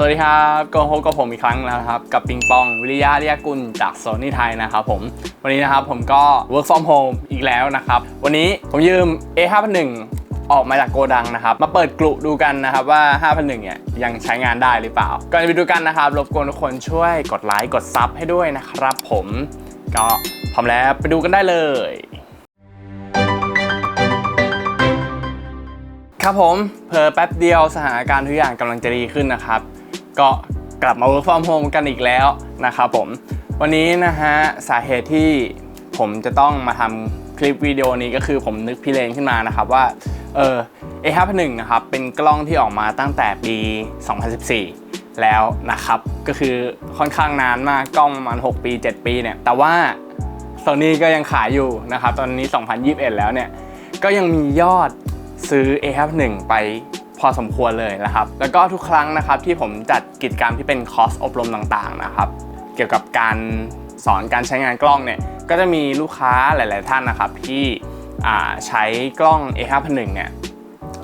สวัสดีครับก็พบกับผมอีกครั้งแล้วครับ กับปิงปองวิริยะเรียกุลจากโซนี่ไทยนะครับผม วันนี้นะครับผมก็ work from home อีกแล้วนะครับ วันนี้ผมยืม A501 ออกมาจากโกดังนะครับ มาเปิดกลุ่ดูกันนะครับว่า 5 0 0เนี่ยยังใช้งานได้หรือเปล่า ก่อนจะไปดูกันนะครับ รบกวนทุกคนช่วยกดไลค์กดซับให้ด้วยนะครับผมก็พร้อมแล้วไปดูกันได้เลยครับผมเพอแป๊บเดียวสถานการณ์ทุกอย่างกำลังจะดีขึ้นนะครับ ก็กลับมา work from home กันอีกแล้วนะครับผม วันนี้นะฮะสาเหตุที่ผมจะต้องมาทำคลิปวิดีโอนี้ก็คือผมนึกพี่เลนขึ้นมานะครับว่า เออ A51 นะครับ เป็นกล้องที่ออกมาตั้งแต่ปี 2014 แล้วนะครับ ก็คือค่อนข้างนานมากกล้องประมาณ 6 ปี 7 ปีเนี่ย แต่ว่า Sony ก็ยังขายอยู่นะครับ ตอนนี้ 2021 แล้วเนี่ย ก็ยังมียอดซื้อ A51 ไป พอสมควรเลยนะครับ แล้วก็ทุกครั้งนะครับที่ผมจัดกิจกรรมที่เป็นคอร์สอบรมต่างๆนะครับ เกี่ยวกับการสอนการใช้งานกล้องเนี่ยก็จะมีลูกค้าหลาย ๆ ท่านนะครับที่ใช้กล้อง A51 เนี่ย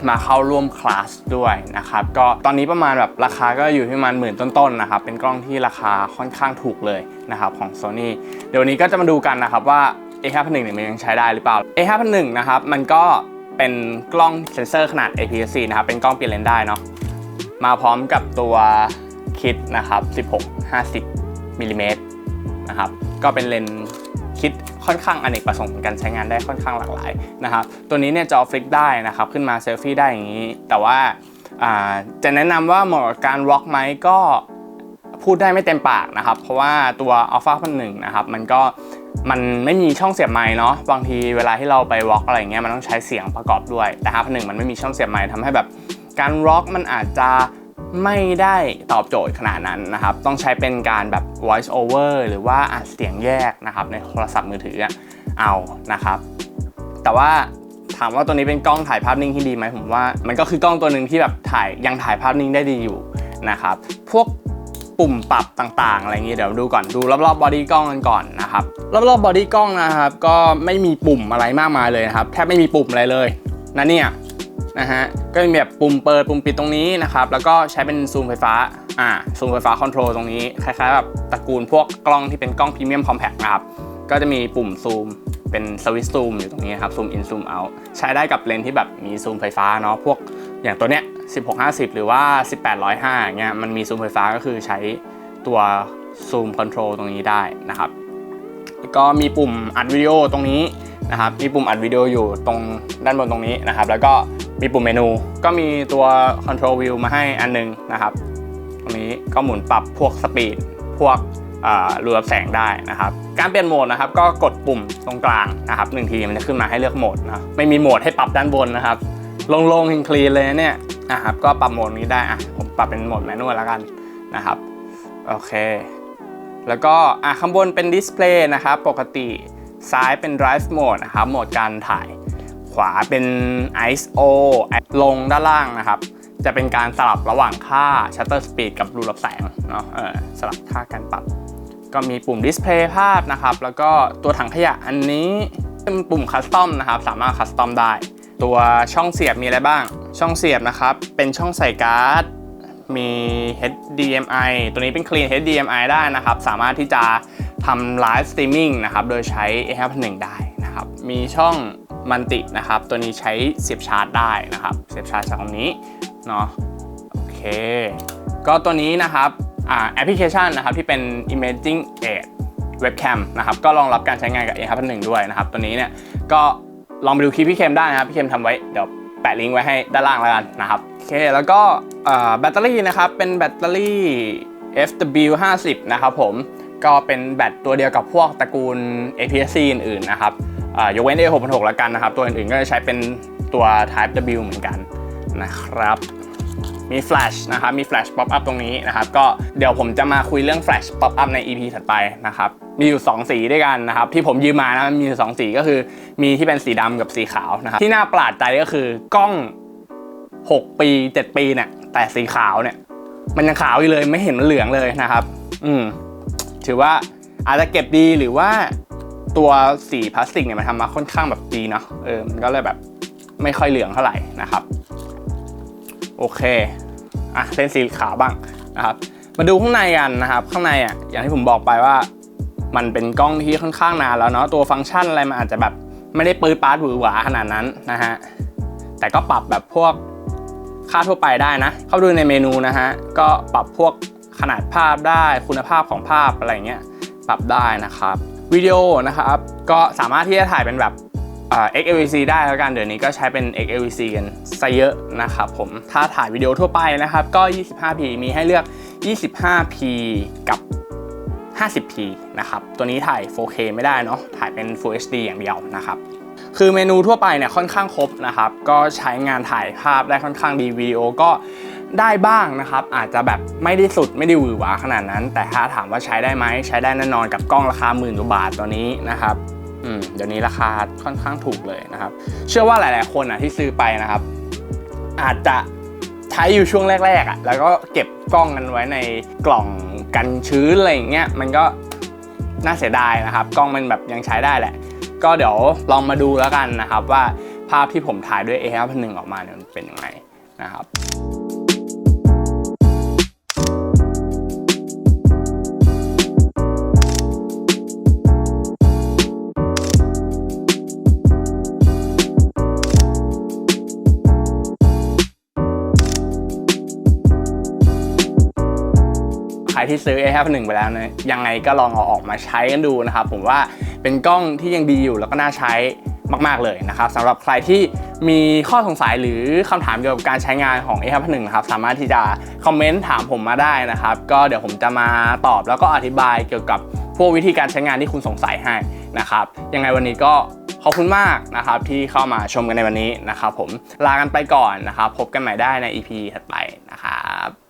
มาเข้าร่วมคลาสด้วยนะครับก็ตอนนี้ประมาณแบบราคาก็อยู่ที่ประมาณหมื่นต้นๆนะครับเป็นกล้องที่ราคาค่อนข้างถูกเลยนะครับของ Sony เดี๋ยววันนี้ก็จะมาดูกันนะครับว่า A501 เนี่ยมันยังใช้ได้หรือเปล่า A501 นะครับมันก็ เป็นกล้องเซนเซอร์ขนาด APS-C นะครับ เป็นกล้องเปลี่ยนเลนส์ได้เนาะ มาพร้อมกับตัวคิดนะครับ 16-50มิลลิเมตรนะครับ ก็เป็นเลนส์คิดค่อนข้างอเนกประสงค์เหมือนกันใช้งานได้ค่อนข้างหลากหลายนะครับ ตัวนี้เนี่ยจอฟลิกได้นะครับ ขึ้นมาเซลฟี่ได้อย่างนี้ แต่ว่าอ่าจะแนะนำว่าเหมาะกับการร็อกไหมก็ พูดได้ไม่เต็มปากนะครับ เพราะว่าตัว Alpha พันหนึ่งนะครับมันก็มันไม่มีช่องเสียบไมค์เนาะบางทีเวลาที่เราไปร็อกอะไรเงี้ยมันต้องใช้เสียงประกอบด้วย แต่5 0 0มันไม่มีช่องเสียบไมค์ทำให้แบบการร็อกมันอาจจะไม่ได้ตอบโจทย์ขนาดนั้นนะครับ ต้องใช้เป็นการแบบ voice over หรือว่าอัดเสียงแยกนะครับในโทรศัพท์มือถือเอานะครับ แต่ว่าถามว่าตัวนี้เป็นกล้องถ่ายภาพนิ่งที่ดีไหมผมว่า มันก็คือกล้องตัวหนึ่งที่แบบถ่ายยังถ่ายภาพนิ่งได้ดีอยู่นะครับ พวก ปุ่มปรับต่างๆ อะไรอย่างนี้เดี๋ยวดูก่อนดูรอบๆบอดี้กล้องกันก่อนนะครับรอบๆบอดี้กล้องนะครับก็ไม่มีปุ่มอะไรมากมายเลยนะครับแทบไม่มีปุ่มอะไรเลยนะเนี่ยนะฮะก็มีแบบปุ่มเปิดปุ่มปิดตรงนี้นะครับแล้วก็ใช้เป็นซูมไฟฟ้าอ่าซูมไฟฟ้าคอนโทรลตรงนี้คล้ายๆแบบตระกูลพวกกล้องที่เป็นกล้องพรีเมียมคอมแพคนะครับก็จะมีปุ่มซูมเป็นสวิตช์ซูมอยู่ตรงนี้ครับซูมอินซูมเอาใช้ได้กับเลนส์ที่แบบมีซูมไฟฟ้าเนาะพวก อย่างตัวเนี้ย 1650 หรือว่า 1805เงี้ยมันมีซูมไฟฟ้าก็คือใช้ตัวซูมคอนโทรลตรงนี้ได้นะครับแล้วก็มีปุ่มอัดวิดีโอตรงนี้นะครับมีปุ่มอัดวิดีโออยู่ตรงด้านบนตรงนี้นะครับ แล้วก็มีปุ่มเมนูก็มีตัว Control View มาให้อันหนึงนะครับ ตรงนี้ก็หมุนปรับพวกสปีดพวกรูรับแสงได้นะครับ การเปลี่ยนโหมดนะครับ ก็กดปุ่มตรงกลางนะครับหนึ่งทีมันจะขึ้นมาให้เลือกโหมดนะไม่มีโหมดให้ปรับด้านบนนะครับ โล่งๆคลีนเลยเนี่ยนะครับก็ปรับโหมดนี้ได้อะผมปรับเป็นโหมดแมนนวลแล้วกันนะครับโอเค แล้วก็อะข้างบนเป็นดิสเพลย์นะครับปกติซ้ายเป็น drive mode นะครับโหมดการถ่าย ขวาเป็น ISO ลงด้านล่างนะครับ จะเป็นการสลับระหว่างค่า shutter speed กับรูรับแสงเนาะเออสลับค่าการปรับ ก็มีปุ่มดิสเพลย์ภาพนะครับ แล้วก็ตัวถังขยะอันนี้เป็นปุ่มคัสตอมนะครับ สามารถคัสตอมได้ ตัวช่องเสียบมีอะไรบ้าง ช่องเสียบนะครับ เป็นช่องใส่การ์ด มี HDMI ตัวนี้เป็น Clean HDMI ได้นะครับ สามารถที่จะทำไลฟ์สตรีมมิ่งนะครับ โดยใช้ A51 ได้นะครับ มีช่องมันตินะครับ ตัวนี้ใช้เสียบชาร์จได้นะครับ เสียบชาร์จจากตรงนี้ เนาะโอเค ก็ตัวนี้นะครับแอปพลิเคชันนะครับที่เป็น Imaging Aid Webcam นะครับ ก็รองรับการใช้งานกับ A51 ด้วยนะครับ ตัวนี้เนี่ยก็ ลองไปดูคลิปพี่เคมได้นะครับ พี่เคมทำไว้เดี๋ยวแปะลิงก์ไว้ให้ด้านล่างแล้วกันนะครับโอเคแล้วก็แบตเตอรี่นะครับ เป็นแบตเตอรี่ FW50 นะครับผมก็เป็นแบตตัวเดียวกับพวกตระกูล APS-C อื่นๆนะครับอ่ายกเว้น A616 แล้วกันนะครับ ตัวอื่นๆก็จะใช้เป็นตัว Type W เหมือนกันนะครับ มีแฟลชนะครับ มีแฟลชป๊อปอัพตรงนี้นะครับ ก็เดี๋ยวผมจะมาคุยเรื่องแฟลชป๊อปอัพใน EP ถัดไปนะครับ มีอยู่ 2 สีด้วยกันนะครับ ที่ผมยืมมานะมันมีอยู่สองสีก็คือ มีที่เป็นสีดำกับสีขาวนะครับ ที่น่าประหลาดใจก็คือกล้อง 6 ปี 7 ปีเนี่ย แต่สีขาวเนี่ย มันยังขาวอยู่เลยไม่เห็นมันเหลืองเลยนะครับ อืม ถือว่าอาจจะเก็บดีหรือว่าตัวสีพลาสติกเนี่ยมันทำมาค่อนข้างแบบดีเนาะ เออ มันก็เลยแบบไม่ค่อยเหลืองเท่าไหร่นะครับ โอเคอะเส้นสีขาวบ้างนะครับมาดูข้างในกันนะครับ ข้างในอะอย่างที่ผมบอกไปว่า มันเป็นกล้องที่ค่อนข้างนานแล้วเนาะตัวฟังก์ชันอะไรมันอาจจะแบบไม่ได้ปื้ดปาร์ตหวือหวาขนาดนั้นนะฮะแต่ก็ปรับแบบพวกค่าทั่วไปได้นะ เข้าดูในเมนูนะฮะก็ปรับพวกขนาดภาพได้คุณภาพของภาพอะไรเงี้ยปรับได้นะครับวิดีโอนะครับ ก็สามารถที่จะถ่ายเป็นแบบ XLVC ได้แล้วกันเดี๋ยวนี้ก็ใช้เป็น XLVC กันซะเยอะนะครับผมถ้าถ่ายวิดีโอทั่วไปนะครับก็ 25p มีให้เลือก 25p กับ 50p นะครับตัวนี้ถ่าย 4K ไม่ได้เนาะถ่ายเป็น Full HD อย่างเดียวนะครับคือเมนูทั่วไปเนี่ยค่อนข้างครบนะครับ ก็ใช้งานถ่ายภาพได้ค่อนข้างดีวิดีโอก็ได้บ้างนะครับ อาจจะแบบไม่ได้สุดไม่ได้หวือหวาขนาดนั้น แต่ถ้าถามว่าใช้ได้ไหมใช้ได้แน่นอนกับกล้องราคาหมื่นกว่าบาทตัวนี้นะครับ เดี๋ยวนี้ราคาค่อนข้างถูกเลยนะครับ เชื่อว่าหลาย ๆ คนอะที่ซื้อไปนะครับ อาจจะใช้อยู่ช่วงแรก ๆ อะ แล้วก็เก็บกล้องกันไว้ในกล่องกันชื้นอะไรอย่างเงี้ย มันก็น่าเสียดายนะครับ กล้องมันแบบยังใช้ได้แหละ ก็เดี๋ยวลองมาดูแล้วกันนะครับว่าภาพที่ผมถ่ายด้วย A5 1ออกมาเนี่ยมันเป็นยังไงนะครับ ที่ซื้อ A5 1 ไปแล้วนี่ยยังไงก็ลองเอาออกมาใช้กันดูนะครับ ผมว่าเป็นกล้องที่ยังดีอยู่แล้วก็น่าใช้มาก ๆ เลยนะครับสำหรับใครที่มีข้อสงสัยหรือคำถามเกี่ยวกับการใช้งานของ A5 1 นะครับสามารถที่จะคอมเมนต์ถามผมมาได้นะครับ ก็เดี๋ยวผมจะมาตอบแล้วก็อธิบายเกี่ยวกับพวกวิธีการใช้งานที่คุณสงสัยให้นะครับยังไงวันนี้ก็ขอบคุณมากนะครับที่เข้ามาชมกันในวันนี้นะครับผมลากันไปก่อนนะครับ พบกันใหม่ได้ใน EP ถัดไปนะครับ